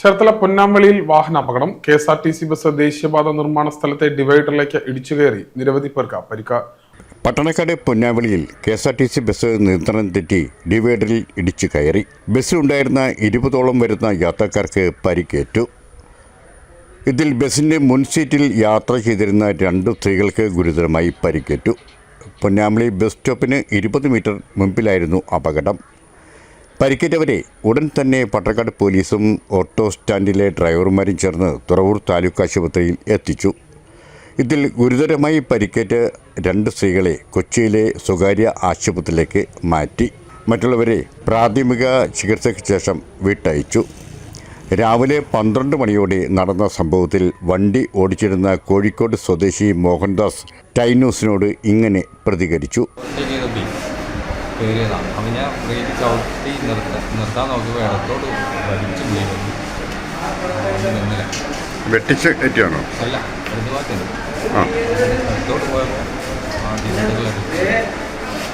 ചേർത്തല പൊന്നാമ്പളിയിൽ വാഹനാപകടം. K S R T C bus ദേശീയപാത നിർമ്മാണ സ്ഥലത്തെ ഡിവൈഡറിലേക്ക് ഇടിച്ചു കയറി. നിരവധി പേർക്ക് പരിക്ക Pattanakkad പൊന്നാവളിയിൽ K S R T C bus നിയന്ത്രണം തെറ്റി ഡിവൈഡറിൽ ഇടിച്ചു കയറി. ബസ്സിലുണ്ടായിരുന്ന ഇരുപതോളം വരുന്ന യാത്രക്കാർക്ക് പരിക്കേറ്റു. ഇതിൽ ബസിന്റെ മുൻ സീറ്റിൽ യാത്ര ചെയ്തിരുന്ന രണ്ട് സ്ത്രീകൾക്ക് ഗുരുതരമായി പരിക്കേറ്റു. പൊന്നാമളി ബസ് സ്റ്റോപ്പിന് ഇരുപത് മീറ്റർ മുമ്പിലായിരുന്നു അപകടം. പരിക്കേറ്റവരെ ഉടൻ തന്നെ പട്ടക്കാട് പോലീസും ഓട്ടോ സ്റ്റാൻഡിലെ ഡ്രൈവർമാരും ചേർന്ന് തുറവൂർ താലൂക്ക് ആശുപത്രിയിൽ എത്തിച്ചു. ഇതിൽ ഗുരുതരമായി പരിക്കേറ്റ രണ്ട് സ്ത്രീകളെ കൊച്ചിയിലെ സ്വകാര്യ ആശുപത്രിയിലേക്ക് മാറ്റി. മറ്റുള്ളവരെ പ്രാഥമിക ചികിത്സയ്ക്ക് ശേഷം വിട്ടയച്ചു. രാവിലെ പന്ത്രണ്ട് മണിയോടെ നടന്ന സംഭവത്തിൽ വണ്ടി ഓടിച്ചിരുന്ന കോഴിക്കോട് സ്വദേശി മോഹൻദാസ് ടൈനൂസിനോട് ഇങ്ങനെ പ്രതികരിച്ചു. കയറിയതാണ്. അപ്പം ഞാൻ ബ്രേക്ക് ചവിട്ടി നിർത്ത നിർത്താൻ നോക്കിയപ്പോൾ ഇടത്തോട് വലിച്ചു വീഴുന്നു നിന്നില്ല. വെട്ടിച്ച് കയറ്റിയാണോ? അല്ല ഇടത് ഭാഗത്തുണ്ട് ഇടത്തോട്ട് പോയപ്പോൾ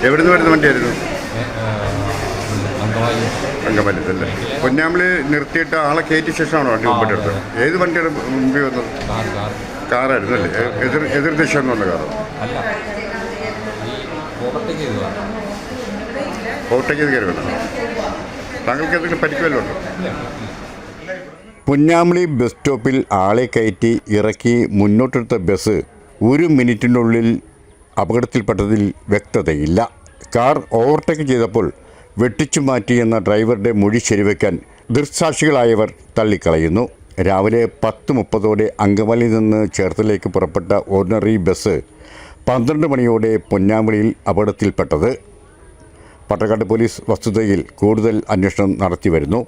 എവിടുന്ന് വരുന്ന വണ്ടിയായിരുന്നു? അങ്കമാലിത്തല്ലേ പൊന്നാമ്പിളി നിർത്തിയിട്ട് ആളെ കയറ്റിയ ശേഷമാണോ വണ്ടി മുമ്പോട്ട് എടുത്തത്? ഏത് വണ്ടിയുടെ മുമ്പിൽ വന്നത്? കാറായിരുന്നു അല്ലേ? എതിർ എതിർ ദിശ എന്ന് വന്ന കാറോ? ഓവർടേക്ക് താങ്കൾക്ക് എന്തെങ്കിലും പരിക്കുമല്ലോ പുന്നാമളി ബസ് സ്റ്റോപ്പിൽ ആളെ കയറ്റി ഇറക്കി മുന്നോട്ടെടുത്ത ബസ് ഒരു മിനിറ്റിനുള്ളിൽ അപകടത്തിൽപ്പെട്ടതിൽ വ്യക്തതയില്ല. കാർ ഓവർടേക്ക് ചെയ്തപ്പോൾ വെട്ടിച്ചു മാറ്റിയെന്ന ഡ്രൈവറുടെ മൊഴി ശരിവെക്കാൻ ദൃക്സാക്ഷികളായവർ തള്ളിക്കളയുന്നു. രാവിലെ പത്ത് മുപ്പതോടെ അങ്കമാലിയിൽ നിന്ന് ചേർത്തലേക്ക് പുറപ്പെട്ട ഓർഡിനറി ബസ് പന്ത്രണ്ട് മണിയോടെ പൊന്നാമളിയിൽ അപകടത്തിൽപ്പെട്ടത്. പട്ടക്കാട് പോലീസ് വസ്തുതയിൽ കൂടുതൽ അന്വേഷണം നടത്തിവരുന്നു.